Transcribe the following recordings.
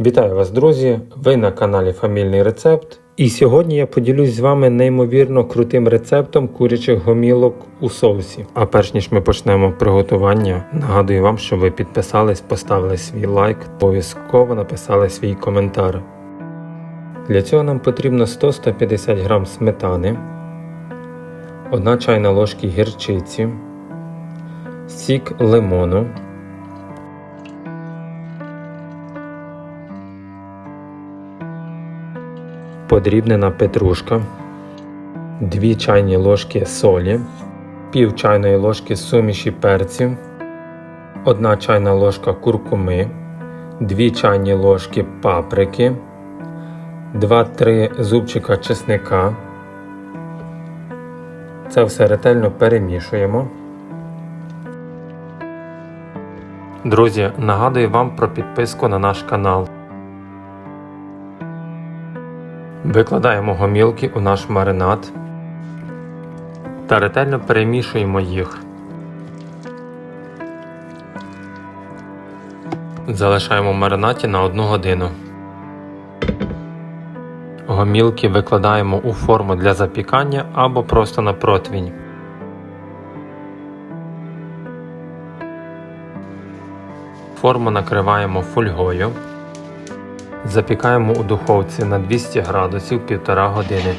Вітаю вас, друзі! Ви на каналі Фамільний Рецепт. І сьогодні я поділюсь з вами неймовірно крутим рецептом курячих гомілок у соусі. А перш ніж ми почнемо приготування, нагадую вам, щоб ви підписались, поставили свій лайк, обов'язково написали свій коментар. Для цього нам потрібно 100-150 г сметани, 1 чайна ложка гірчиці, сік лимону. Подрібнена петрушка, 2 чайні ложки солі, пів чайної ложки суміші перців, 1 чайна ложка куркуми, 2 чайні ложки паприки, 2-3 зубчика чесника. Це все ретельно перемішуємо. Друзі, нагадую вам про підписку на наш канал. Викладаємо гомілки у наш маринад та ретельно перемішуємо їх. Залишаємо в маринаті на 1 годину. Гомілки викладаємо у форму для запікання або просто на противінь. Форму накриваємо фольгою. Запікаємо у духовці на 200 градусів 1,5 години.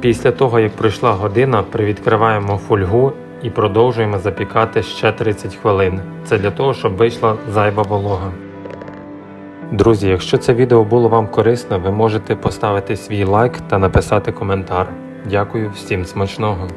Після того, як пройшла година, привідкриваємо фольгу і продовжуємо запікати ще 30 хвилин. Це для того, щоб вийшла зайва волога. Друзі, якщо це відео було вам корисно, ви можете поставити свій лайк та написати коментар. Дякую всім смачного!